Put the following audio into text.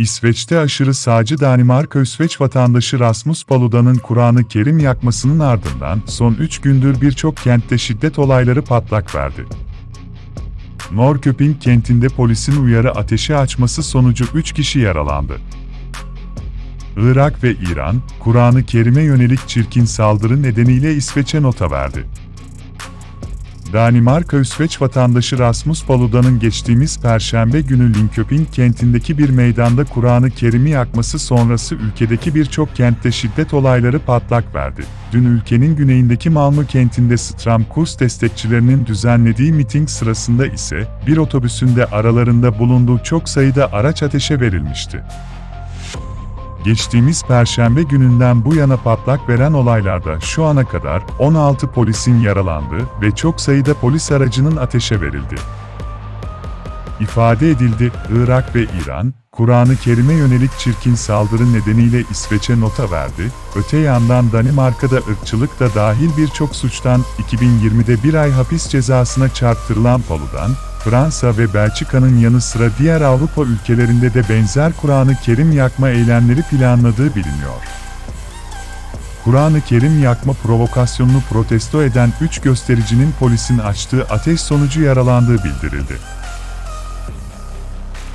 İsveç'te aşırı sağcı Danimarka-İsveç vatandaşı Rasmus Paludan'ın Kur'an-ı Kerim yakmasının ardından son 3 gündür birçok kentte şiddet olayları patlak verdi. Norrköping kentinde polisin uyarı ateşi açması sonucu 3 kişi yaralandı. Irak ve İran, Kur'an-ı Kerim'e yönelik çirkin saldırı nedeniyle İsveç'e nota verdi. Danimarka-İsveç vatandaşı Rasmus Paludan'ın geçtiğimiz Perşembe günü Linköping kentindeki bir meydanda Kur'an-ı Kerim'i yakması sonrası ülkedeki birçok kentte şiddet olayları patlak verdi. Dün ülkenin güneyindeki Malmö kentinde Stram Kurs destekçilerinin düzenlediği miting sırasında ise bir otobüsünde aralarında bulunduğu çok sayıda araç ateşe verilmişti. Geçtiğimiz perşembe gününden bu yana patlak veren olaylarda şu ana kadar 16 polisin yaralandığı ve çok sayıda polis aracının ateşe verildi. İfade edildi, Irak ve İran, Kur'an-ı Kerim'e yönelik çirkin saldırı nedeniyle İsveç'e nota verdi, öte yandan Danimarka'da ırkçılık da dahil birçok suçtan 2020'de bir ay hapis cezasına çarptırılan Paludan, Fransa ve Belçika'nın yanı sıra diğer Avrupa ülkelerinde de benzer Kur'an-ı Kerim yakma eylemleri planladığı biliniyor. Kur'an-ı Kerim yakma provokasyonunu protesto eden 3 göstericinin polisin açtığı ateş sonucu yaralandığı bildirildi.